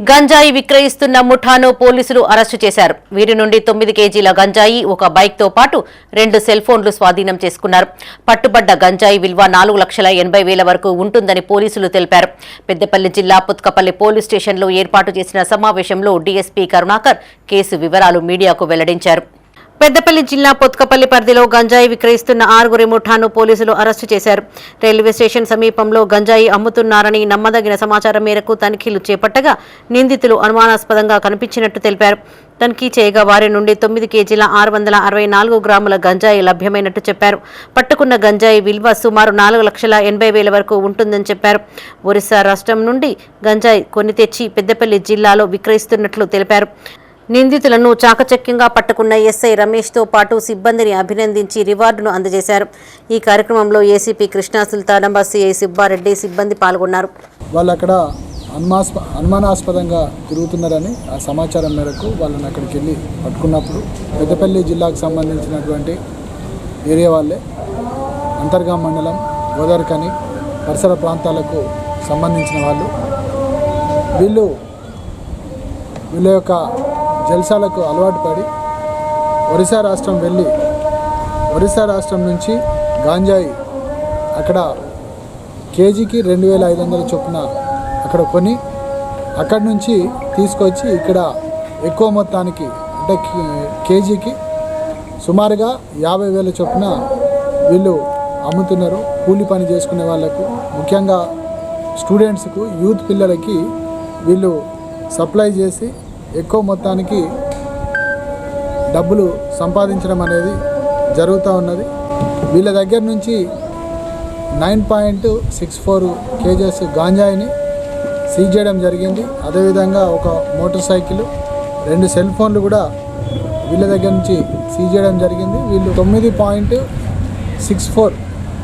గంజాయి విక్రయిస్తున్న ముఠాను పోలీసులు అరెస్టు చేశారు. వీరి నుండి తొమ్మిది కేజీల గంజాయి ఒక బైక్తో పాటు రెండు సెల్ ఫోన్లు స్వాధీనం చేసుకున్నారు. పట్టుబడ్డ గంజాయి విలువ నాలుగు లక్షల ఎనభై వేల వరకు ఉంటుందని పోలీసులు తెలిపారు. పెద్దపల్లి జిల్లా పుత్కపల్లి పోలీస్ స్టేషన్లో ఏర్పాటు చేసిన సమావేశంలో డీఎస్పీ కరుణాకర్ కేసు వివరాలు మీడియాకు వెల్లడించారు. పెద్దపల్లి జిల్లా పొత్కపల్లి పరిధిలో గంజాయి విక్రయిస్తున్న ఆరుగురి ముఠాను పోలీసులు అరెస్టు చేశారు. రైల్వే స్టేషన్ సమీపంలో గంజాయి అమ్ముతున్నారని నమ్మదగిన సమాచారం మేరకు తనిఖీలు చేపట్టగా నిందితులు అనుమానాస్పదంగా కనిపించినట్టు తెలిపారు. తనిఖీ చేయగా వారి నుండి తొమ్మిది కేజీల ఆరు వందల అరవై నాలుగు గ్రాముల గంజాయి లభ్యమైనట్టు చెప్పారు. పట్టుకున్న గంజాయి విలువ సుమారు నాలుగు లక్షల ఎనభై వేల వరకు ఉంటుందని చెప్పారు. ఒరిస్సా రాష్ట్రం నుండి గంజాయి కొని తెచ్చి పెద్దపల్లి జిల్లాలో విక్రయిస్తున్నట్లు తెలిపారు. నిందితులను చాకచక్యంగా పట్టుకున్న ఎస్ఐ రమేష్తో పాటు సిబ్బందిని అభినందించి రివార్డును అందజేశారు. ఈ కార్యక్రమంలో ఏసీపీ కృష్ణా సుల్తానాబాద్ సిఐ సుబ్బారెడ్డి సిబ్బంది పాల్గొన్నారు. వాళ్ళు అక్కడ అనుమాస్ప అనుమానాస్పదంగా తిరుగుతున్నారని ఆ సమాచారం మేరకు వాళ్ళని అక్కడికి వెళ్ళి పట్టుకున్నప్పుడు పెద్దపల్లి జిల్లాకు సంబంధించినటువంటి ఏరియా వాళ్ళే అంతర్గా మండలం గోదావరికని పరిసర ప్రాంతాలకు సంబంధించిన వాళ్ళు. వీళ్ళు వీళ్ళ యొక్క జల్సాలకు అలవాటు పడి ఒరిస్సా రాష్ట్రం వెళ్ళి ఒరిస్సా రాష్ట్రం నుంచి గాంజాయి అక్కడ కేజీకి రెండు వేల ఐదు వందల చొప్పున అక్కడ కొని అక్కడి నుంచి తీసుకొచ్చి ఇక్కడ ఎక్కువ మొత్తానికి అంటే కేజీకి సుమారుగా యాభై వేల చొప్పున వీళ్ళు అమ్ముతున్నారు. కూలి పని చేసుకునే వాళ్ళకు ముఖ్యంగా స్టూడెంట్స్కు యూత్ పిల్లలకి వీళ్ళు సప్లై చేసి ఎక్కువ మొత్తానికి డబ్బులు సంపాదించడం అనేది జరుగుతూ ఉన్నది. వీళ్ళ దగ్గర నుంచి nine point six four kgs గాంజాయిని seize చేయడం జరిగింది. అదేవిధంగా ఒక మోటార్ సైకిల్ రెండు సెల్ ఫోన్లు కూడా వీళ్ళ దగ్గర నుంచి సీజ్ చేయడం జరిగింది. వీళ్ళు తొమ్మిది point six four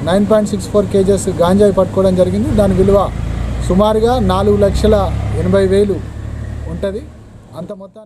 nine point six four kgs గాంజాయి పట్టుకోవడం జరిగింది. దాని విలువ సుమారుగా నాలుగు లక్షల ఎనభై వేలు ఉంటుంది. అంత మొత్తాన్ని